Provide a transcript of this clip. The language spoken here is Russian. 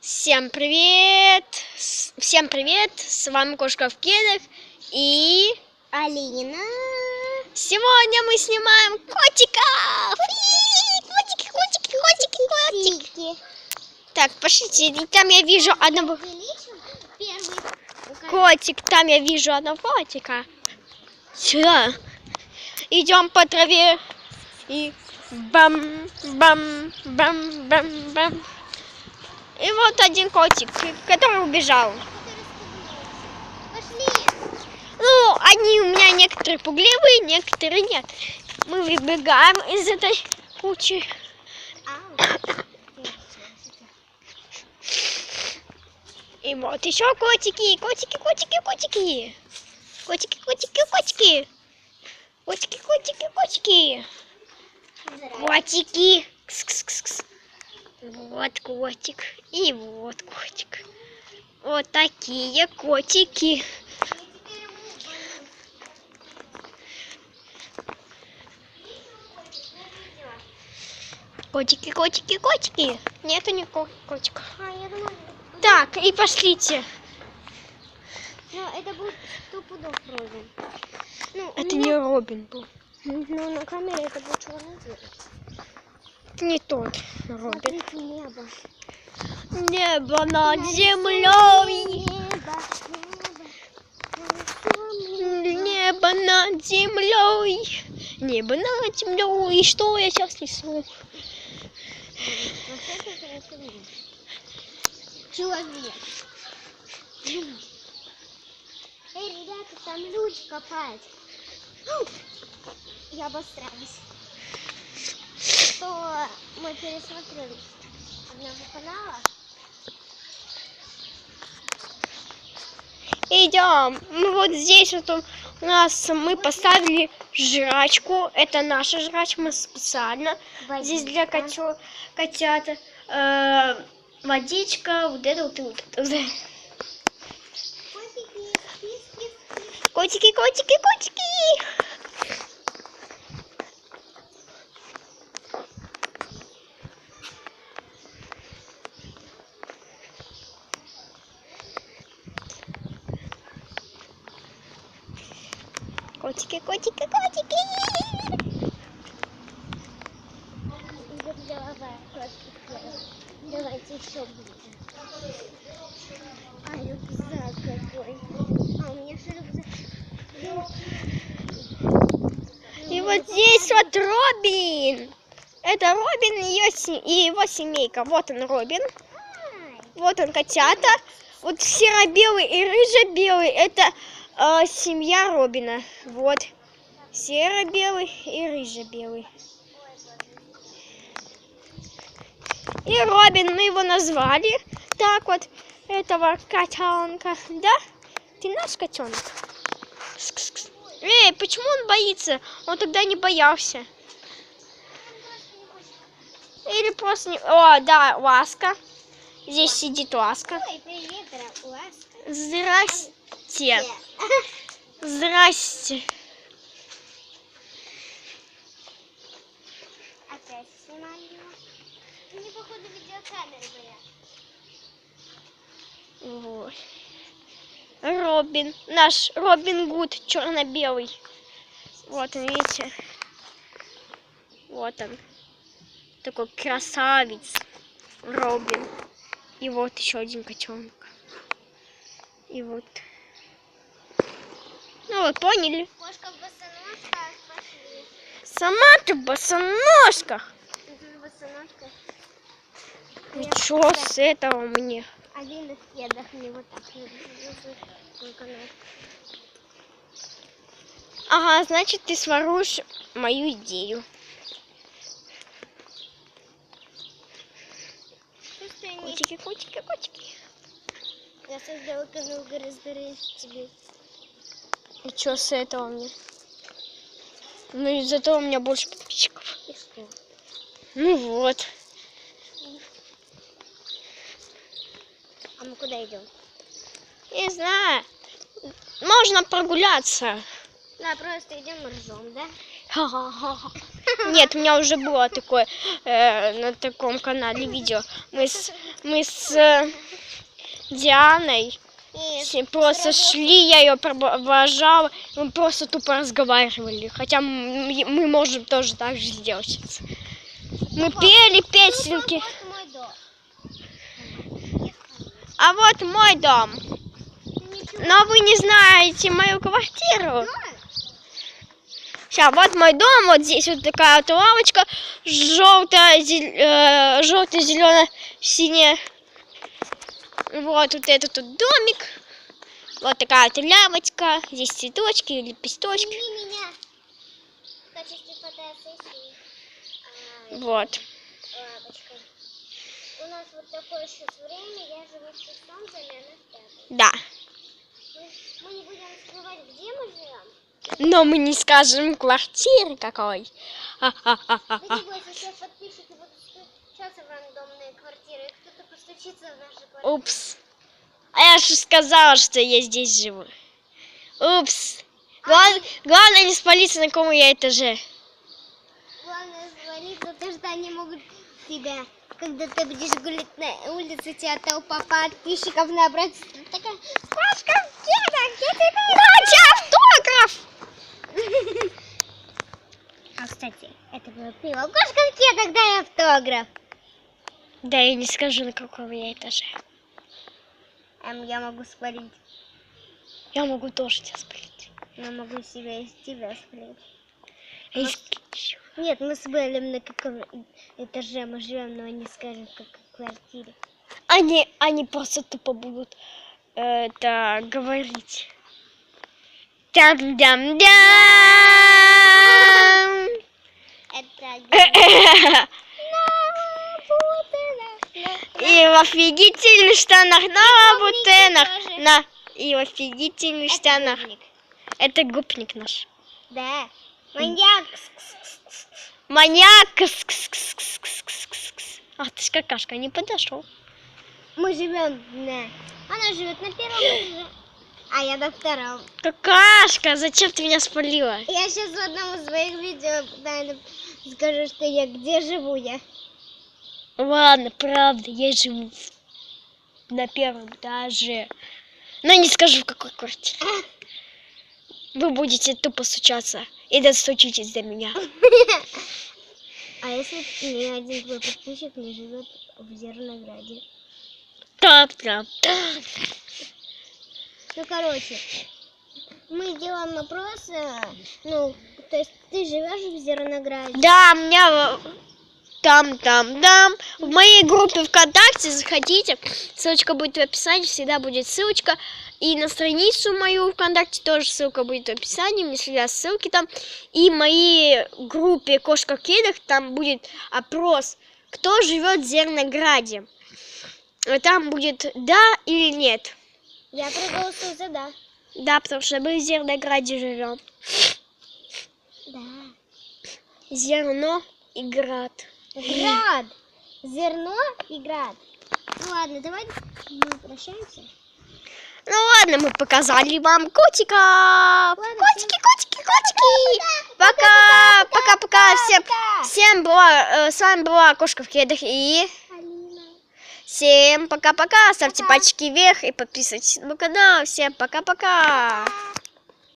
Всем привет! Всем привет! С вами Кошка в кедах и Алина. сегодня мы снимаем котиков! Котики, котики, котики, котики! Тики. Так, пошлите, там я вижу одного котик, там я вижу одного котика. Сюда. Идем по траве и бам, бам, бам, бам, бам. И вот один котик, который убежал. Пошли. Ну, они у меня некоторые пугливые, некоторые нет. Мы выбегаем из этой кучи. И вот еще котики, котики, котики, котики. Котики, котики, котики. Котики, котики, котики. Котики. Кс-кс-кс-кс. Вот котик. И вот котик. Вот такие котики. Котики, котики, котики. Нету никакого котика. А, я думала, Так, и пошлите. ну, это будет сто пудов Робин. Ну, Это меня- не Робин был. Ну, на камере это будет черный цвет. Не тот Робин. Смотрите, небо. Небо над землей. Небо, над землей. Небо над землей. И что я сейчас несу? Человек. Эй, ребята, там люди копают. Я обосралась. Мы пересмотрели одного канала. Идем. Ну вот здесь вот у нас мы поставили жрачку. Это наша жрачка. Мы специально здесь для Водичка. котё- котят. Э, водичка, вот это вот и вот это. Котики, котики, котики. Котики, котики, котики. Давай, котики. Давайте еще будем. А, рюкзак какой. А, у меня же рюкзак. И вот здесь вот Робин. Это Робин и, и его семейка. Вот он Робин. Вот он котята. Вот серо-белый и рыжо-белый это э, семья Робина. Вот. Серо-белый и рыжо-белый. И Робин, мы его назвали. Так вот, этого котенка. Да? Ты наш котенок. Эй, почему он боится? Он тогда не боялся. Или просто не... О, да, Ласка. Здесь сидит Ласка. Ой, привет, Ласка. Здрасте. Здрасте. Опять снимаю. Мне, походу, видеокамеры были. Вот. Робин. Наш Робин Гуд черно-белый. Вот он, видите? Вот он. Такой красавец. Робин. И вот еще один котенок. И вот. Ну, вы поняли. Кошка в босоножках пошли. Сама ты в босоножках. Тут в босоножках. Ничего с этого мне. Один в кедах мне вот так Ага, значит, ты своруешь мою идею. Котики, котики, котики. Я создала канал гораздо тебе. И что с этого мне? Ну, из-за этого у меня больше подписчиков. Ну вот. А мы куда идем? Не знаю. Можно прогуляться. Да, просто идем ржем, да? Нет, у меня уже было такое э, на таком канале видео. Мы с мы с э, Дианой И просто шли, я ее провожала, мы просто тупо разговаривали. Хотя мы можем тоже так же сделать. Мы пели песенки. Мой дом. А вот мой дом. Но вы не знаете мою квартиру. Ну, Сейчас, вот мой дом, вот здесь вот такая вот лавочка, желтая, желтая, зеленая, синяя. Вот, вот этот вот домик. Вот такая вот. Здесь цветочки, лепесточки. Меня. А, Вот. лапочка. У нас вот такое сейчас время. Я живу шестом доме, она в пятом. Да. Мы, мы не будем скрывать, где мы живем. Но мы не скажем квартиры какой. Да Ха-ха-ха-ха. не бойся, сейчас подписчики будут в рандомные квартиры. Упс. А я же сказала, что я здесь живу. Упс. Глав- Главное не спалиться, на каком я этаже. Главное звонить, потому что они могут тебя, когда ты будешь гулять на улице, тебя толпа подписчиков набрать. Такая, Сашка, где где ты Дайте автограф! А, кстати, это было пиво. Кошка Кеток, дай автограф. Да, я не скажу, на каком я этаже. Эм, я могу спалить. Я могу тоже тебя спалить. Я могу себя из тебя спалить. А если- Нет, мы с Беллем на каком этаже мы живем, но не скажем, в какой квартире. Они, они просто тупо будут э, это говорить. Там-дам-дам! Это И в офигительных штанах на лабутенах. тоже. На. И в офигительных штанах. Это гопник наш. Да. Маньяк. Маньяк. Ах ты ж какашка, не подошел. Мы живем на... Она живет на первом этаже, а я на втором. Какашка, зачем ты меня спалила? Я сейчас в одном из своих видео наверное, скажу, что я где живу я. Ладно, правда, я живу на первом этаже. Но не скажу, в какой квартире. Вы будете тупо стучаться и достучитесь до меня. А если ни один твой подписчик не живет в Зернограде? Там, там, Ну, короче, мы делаем опрос, э, ну, то есть ты живешь в Зернограде? Да, у меня там, там, там. В моей группе ВКонтакте заходите. Ссылочка будет в описании, всегда будет ссылочка. И на страницу мою ВКонтакте тоже ссылка будет в описании. Меня всегда ссылки там. И в моей группе Кошка кедах там будет опрос, кто живет в Зернограде. Там будет да или нет. Я проголосую за да. Да, потому что мы в Зернограде живем. Да. Зерно и град. Град. Зерно и град. Ну ладно, давай мы прощаемся. Ну ладно, мы показали вам котика. Котики, котики, котики. Пока, пока, пока. Всем, всем была, э, с вами была Кошка в кедах и Алина. всем пока-пока. Ставьте Пока. пальчики вверх и подписывайтесь на мой канал. Всем пока-пока. Пока.